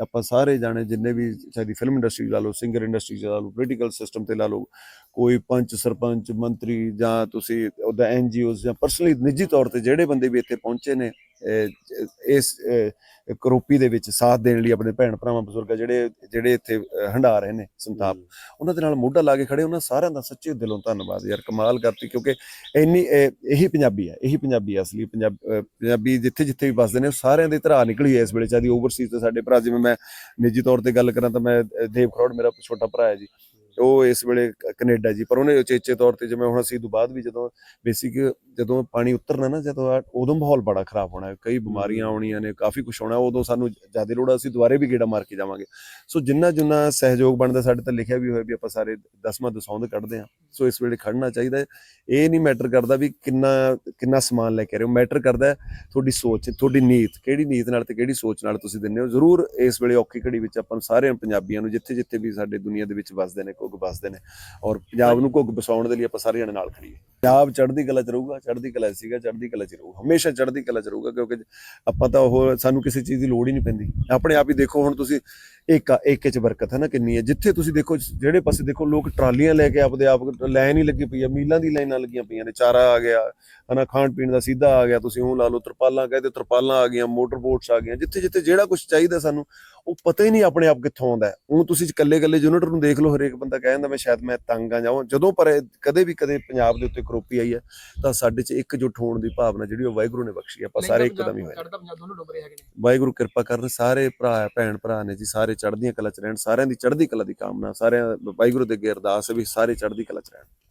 ਆਪਾਂ ਸਾਰੇ ਜਾਣੇ ਜਿੰਨੇ ਵੀ ਸਾਡੀ ਫਿਲਮ ਇੰਡਸਟਰੀ ਲਾ ਲਓ ਸਿੰਗਰ ਇੰਡਸਟਰੀ ਲਾ ਲਓ ਪੋਲੀਟੀਕਲ ਸਿਸਟਮ ਤੇ ਲਾ ਲਓ, ਕੋਈ ਪੰਚ, ਸਰਪੰਚ, ਮੰਤਰੀ ਜਾਂ ਤੁਸੀਂ ਉਹਦਾ ਐਨਜੀਓਜ਼ ਜਾਂ ਪਰਸਨਲੀ ਨਿੱਜੀ ਤੌਰ ਤੇ ਜਿਹੜੇ ਬੰਦੇ ਵੀ ਇੱਥੇ ਪਹੁੰਚੇ ਨੇ ਇਸ ਕਰੋਪੀ ਦੇ ਵਿੱਚ ਸਾਥ ਦੇਣ ਲਈ ਆਪਣੇ ਭੈਣ ਭਰਾਵਾਂ ਬਜ਼ੁਰਗਾਂ ਜਿਹੜੇ ਜਿਹੜੇ ਇੱਥੇ ਹੰਢਾ ਰਹੇ ਨੇ ਸੰਤਾਪ ਉਹਨਾਂ ਦੇ ਨਾਲ ਮੋਢਾ ਲਾ ਕੇ ਖੜੇ ਉਹਨਾਂ ਸਾਰਿਆਂ ਦਾ ਸੱਚੇ ਦਿਲੋਂ ਧੰਨਵਾਦ ਯਾਰ ਕਮਾਲ ਕਰਤੀ ਕਿਉਂਕਿ ਇੰਨੀ ਇਹ- ਪੰਜਾਬੀ ਹੈ ਇਹੀ ਪੰਜਾਬੀ ਅਸਲੀ ਪੰਜਾਬ ਜਿੱਥੇ ਜਿੱਥੇ ਵੀ ਵੱਸਦੇ ਨੇ ਉਹ ਸਾਰਿਆਂ ਦੀ ਧਰਾ ਨਿਕਲੀ ਹੈ ਇਸ ਵੇਲੇ ਚਾਹਦੀ ਓਵਰਸੀਜ਼ ਤੇ ਸਾਡੇ ਭਰਾ ਜਿਵੇਂ ਮੈਂ ਨਿੱਜੀ ਤੌਰ ਤੇ ਗੱਲ ਕਰਾਂ ਤਾਂ ਮੈਂ ਦੇਵ ਖਰੋੜ ਮੇਰਾ ਛੋਟਾ ਭਰਾ ਹੈ ਜੀ ਉਹ ਇਸ ਵੇਲੇ ਕੈਨੇਡਾ ਜੀ ਪਰ ਉਹਨੇ ਉਚੇਚੇ ਤੌਰ ਤੇ ਜਿਵੇਂ ਹੁਣ ਅਸੀਂ ਤੋਂ ਬਾਅਦ ਵੀ ਜਦੋਂ ਬੇਸਿਕ ਜਦੋਂ ਪਾਣੀ ਉਤਰਨਾ ਨਾ ਜਦੋਂ ਆ- ਉਦੋਂ ਮਾਹੌਲ ਬੜਾ ਖਰਾਬ ਹੋਣਾ। ਹੈ ਕਈ ਬਿਮਾਰੀਆਂ ਆਉਣੀਆਂ ਨੇ ਕਾਫੀ ਕੁਝ ਹੋਣਾ ਉਦੋਂ ਸਾਨੂੰ ਜ਼ਿਆਦਾ ਲੋੜ ਅਸੀਂ ਦੁਬਾਰੇ ਵੀ ਗੇੜਾ ਮਾਰ ਕੇ ਜਾਵਾਂਗੇ। ਸੋ ਜਿੰਨਾ ਜਿੰਨਾ ਸਹਿਯੋਗ ਬਣਦਾ ਸਾਡੇ ਤਾਂ ਲਿਖਿਆ ਵੀ ਹੋਇਆ ਵੀ ਆਪਾਂ ਸਾਰੇ ਦਸਵਾਂ ਦਸੌਂਦ ਕੱਢਦੇ ਆ ਸੋ ਇਸ ਵੇਲੇ ਖੜਨਾ ਚਾਹੀਦਾ ਇਹ ਨਹੀਂ ਮੈਟਰ ਕਰਦਾ ਵੀ ਕਿੰਨਾ ਕਿੰਨਾ ਸਮਾਨ ਲੈ ਕੇ ਆ ਰਹੇ ਹੋ। ਮੈਟਰ ਕਰਦਾ ਤੁਹਾਡੀ ਸੋਚ ਤੁਹਾਡੀ ਨੀਤ ਕਿਹੜੀ ਨੀਤ ਨਾਲ ਤੇ ਕਿਹੜੀ ਸੋਚ ਨਾਲ ਤੁਸੀਂ ਦਿੰਦੇ ਹੋ। ਜ਼ਰੂਰ ਇਸ ਵੇਲੇ ਔਖੀ ਘੜੀ ਵਿੱਚ ਆਪਾਂ ਸਾਰਿਆਂ ਪੰਜਾਬੀਆਂ ਨੂੰ ਜਿੱਥੇ ਜਿੱਥੇ ਵੀ ਸਾਡੇ ਦੁਨੀਆ ਦੇ ਵਿੱਚ ਵੱਸਦੇ ਨੇ ਘੁੱਗ ਵੱਸਦੇ ਨੇ ਔਰ ਪੰਜਾਬ ਨੂੰ ਘੁੱਗ ਬਸਾਉਣ ਦੇ ਲਈ ਆਪਾਂ ਸਾਰੇ ਜਣੇ ਨਾਲ ਖੜੀਏ ਪੰਜਾਬ ਚੜ੍ਹਦੀ ਕਲਾ ਚ ਰਹੂਗਾ, ਚੜ੍ਹਦੀ ਕਲਾ ਸੀਗਾ, ਚੜ੍ਹਦੀ ਕਲਾ ਚ ਰਹੂਗਾ। ਹਮੇਸ਼ਾ ਚੜ੍ਹਦੀ ਕਲਾ ਚ ਰਹੂਗਾ, ਕਿਉਂਕਿ ਆਪਾਂ ਤਾਂ ਉਹ ਸਾਨੂੰ ਕਿਸੇ ਚੀਜ਼ ਦੀ ਲੋੜ ਹੀ ਨਹੀਂ ਪੈਂਦੀ। ਆਪਣੇ ਆਪ ਹੀ ਦੇਖੋ, ਹੁਣ ਤੁਸੀਂ ਇੱਕ ਏਕੇ ਚ ਬਰਕਤ ਹੈ ਨਾ ਕਿੰਨੀ ਹੈ। ਜਿੱਥੇ ਤੁਸੀਂ ਦੇਖੋ ਜਿਹੜੇ ਪਾਸੇ ਦੇਖੋ ਲੋਕ ਟਰਾਲੀਆਂ ਲੈ ਕੇ ਆਪਦੇ ਆਪ ਲਾਈਨ ਹੀ ਲੱਗੀ ਪਈ ਆ। ਮੀਲਾਂ ਦੀ ਲਾਈਨਾਂ ਲੱਗੀਆਂ ਪਈਆਂ ਨੇ। ਚਾਰਾ ਆ ਗਿਆ ਹਨਾ ਖਾਣ ਪੀਣ ਦਾ ਸਿੱਧਾ ਆ ਗਿਆ ਤੁਸੀਂ ਉਹ ਲਾ ਲਓ ਤਰਪਾਲਾਂ ਕਹਿੰਦੇ ਤਰਪਾਲਾਂ ਆ ਗਈਆਂ ਮੋਟਰ ਬੋਟਸ ਆ ਗਈਆਂ। ਜਿੱਥੇ ਜਿੱਥੇ ਜਿਹੜਾ ਕੁਝ ਚਾਹੀਦਾ ਸਾਨੂੰ ਉਹ ਪਤਾ ਹੀ ਨਹੀਂ ਆਪਣੇ ਆਪ ਕਿੱਥੋਂ ਆਉਂਦਾ ਹੈ। ਉਹ ਤੁਸੀਂ ਇਕੱਲੇ ਇਕੱਲੇ ਯੂਨਿਟ ਨੂੰ ਦੇਖ ਲਓ ਹਰੇਕ ਬੰਦਾ ਕਹਿੰਦਾ ਮੈਂ ਸ਼ਾਇਦ ਮੈਂ ਤੰਗ ਆ ਜਾਵਾਂ ਜਦੋਂ ਪਰ ਕਦੇ ਵੀ ਕਦੇ ਪੰਜਾਬ ਦੇ ਉੱਤੇ ਕਰੋਪੀ ਆਈ ਹੈ ਤਾਂ ਸਾਡੇ 'ਚ ਇੱਕਜੁੱਟ ਹੋਣ ਦੀ ਭਾਵਨਾ ਜਿਹੜੀ ਉਹ ਵਾਹਿਗੁਰੂ ਨੇ ਬਖਸ਼ੀ ਹੈ। ਆਪਾਂ ਸਾਰੇ ਇੱਕਦਮ ਹੀ ਹੋਏ ਵਾਹਿਗੁਰੂ ਕਿਰਪਾ ਕਰਨ ਸਾਰੇ ਭਰਾ ਭੈਣ ਭਰਾ ਨੇ ਜੀ ਸਾਰੇ ਚੜ੍ਹਦੀਆਂ ਕਲਾ ਚ ਰਹਿਣ, ਸਾਰਿਆਂ ਦੀ ਚੜ੍ਹਦੀ ਕਲਾ ਦੀ ਕਾਮਨਾ, ਸਾਰਿਆਂ, ਵਾਹਿਗੁਰੂ ਦੇ ਅੱਗੇ ਅਰਦਾਸ ਹੈ ਵੀ ਸਾਰੇ ਚੜ੍ਹਦੀ ਕਲਾ ਚ ਰਹਿਣ।